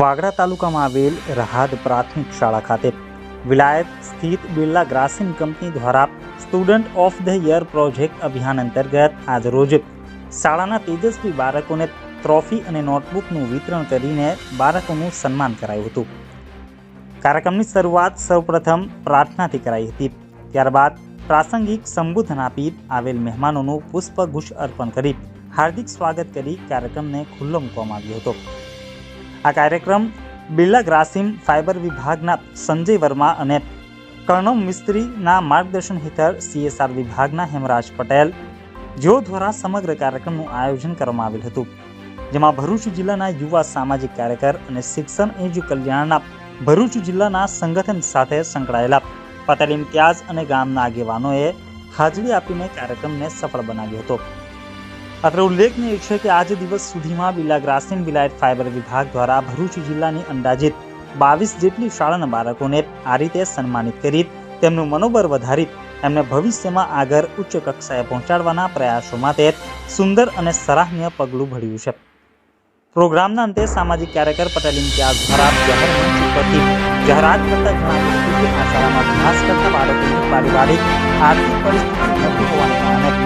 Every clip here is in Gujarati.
વાગડા તાલુકામાં આવેલ રહાદ પ્રાથમિક શાળા ખાતે વિલાયત સ્થિત બિરલા ગ્રાસિમ કંપની દ્વારા student of the year project અભિયાન અંતર્ગત આજરોજ શાળાના તેજસ્વી બાળકોને ટ્રોફી અને નોટબુકનું વિતરણ કરીને બાળકોનું સન્માન કરાયું હતું. કાર્યક્રમની શરૂઆત સૌપ્રથમ પ્રાર્થનાથી કરાઈ હતી. ત્યારબાદ પ્રાસંગિક સંબોધન આપી આવેલ મહેમાનોનું પુષ્પગુચ્છ અર્પણ કરી હાર્દિક સ્વાગત કરી કાર્યક્રમને ખુલ્લો મૂકવામાં આવ્યો હતો. આ કાર્યક્રમ બિરલા ગ્રાસિમ ફાઇબર વિભાગના સંજય વર્મા અને કર્ણવ મિસ્ત્રીના માર્ગદર્શન હેઠળ સીએસઆર વિભાગના હેમરાજ પટેલ જેઓ દ્વારા સમગ્ર કાર્યક્રમનું આયોજન કરવામાં આવેલ હતું. જેમાં ભરૂચ જિલ્લાના યુવા સામાજિક કાર્યકર અને શિક્ષણ એજ કલ્યાણના ભરૂચ જિલ્લાના સંગઠન સાથે સંકળાયેલા પટેલ ઇમ્તિયાઝ અને ગામના આગેવાનોએ હાજરી આપીને કાર્યક્રમને સફળ બનાવ્યો હતો. અત્રે ઉલ્લેખનીય છે કે આજ દિવસ સુધીમાં બિલા ગ્રાસિમ વિલાયત ફાઇબર વિભાગ દ્વારા ભરૂચ જિલ્લાની અંદાજિત બાવીસ જેટલી શાળાના બાળકોને આ રીતે સન્માનિત કરી, તેમનું મનોબળ વધારી, એમને ભવિષ્યમાં આગળ ઉચ્ચ કક્ષાએ પહોંચાડવાના પ્રયાસો માટે સુંદર અને સરાહનીય પગલું ભર્યું છે. પ્રોગ્રામના અંતે સામાજિક કાર્યકર પટેલ ઇમ્તિયાઝ દ્વારા ઉપરથી જાહેરાત કરતા જણાવ્યું હતું કે આ શાળામાં અભ્યાસ કરતા બાળકોની પારિવારિક, આર્થિક પરિસ્થિતિ નથી હોવાને કારણે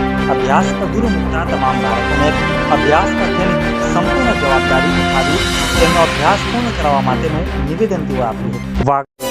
અભ્યાસ અધૂરો મૂકતા તમામ બાળકોને અભ્યાસ અર્થેની સંપૂર્ણ જવાબદારી ઉઠાવી તેમનો અભ્યાસ પૂર્ણ કરાવવા માટેનું નિવેદન તેઓ આપ્યું હતું